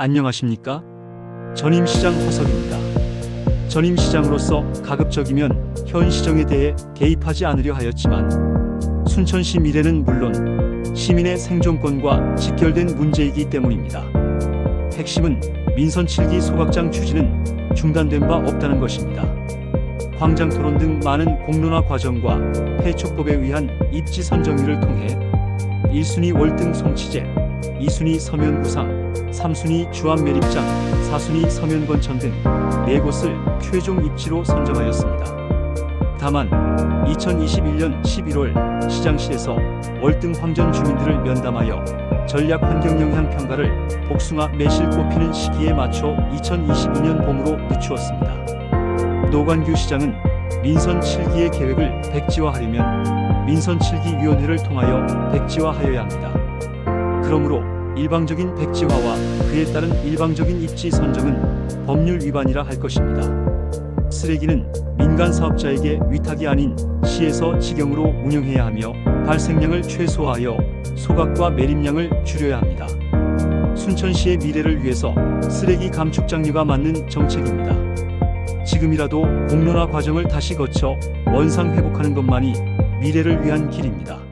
안녕하십니까? 전임시장 허석입니다. 전임시장으로서 가급적이면 현 시정에 대해 개입하지 않으려 하였지만 순천시 미래는 물론 시민의 생존권과 직결된 문제이기 때문입니다. 핵심은 민선 7기 소각장 추진은 중단된 바 없다는 것입니다. 광장 토론 등 많은 공론화 과정과 폐촉법에 의한 입지 선정위를 통해 1순위 월등 송치제, 2순위 서면 부상, 3순위 주암 매립장, 4순위 서면 건천 등네 곳을 최종 입지로 선정하였습니다. 다만 2021년 11월 시장실에서 월등 황전 주민들을 면담하여 전략 환경 영향 평가를 복숭아 매실 꼽히는 시기에 맞춰 2022년 봄으로 늦추었습니다. 노관규 시장은 민선 7기의 계획을 백지화하려면 민선 7기 위원회를 통하여 백지화하여야 합니다. 그러므로 일방적인 백지화와 그에 따른 일방적인 입지 선정은 법률 위반이라 할 것입니다. 쓰레기는 민간 사업자에게 위탁이 아닌 시에서 직영으로 운영해야 하며 발생량을 최소화하여 소각과 매립량을 줄여야 합니다. 순천시의 미래를 위해서 쓰레기 감축 장려가 맞는 정책입니다. 지금이라도 공론화 과정을 다시 거쳐 원상 회복하는 것만이 미래를 위한 길입니다.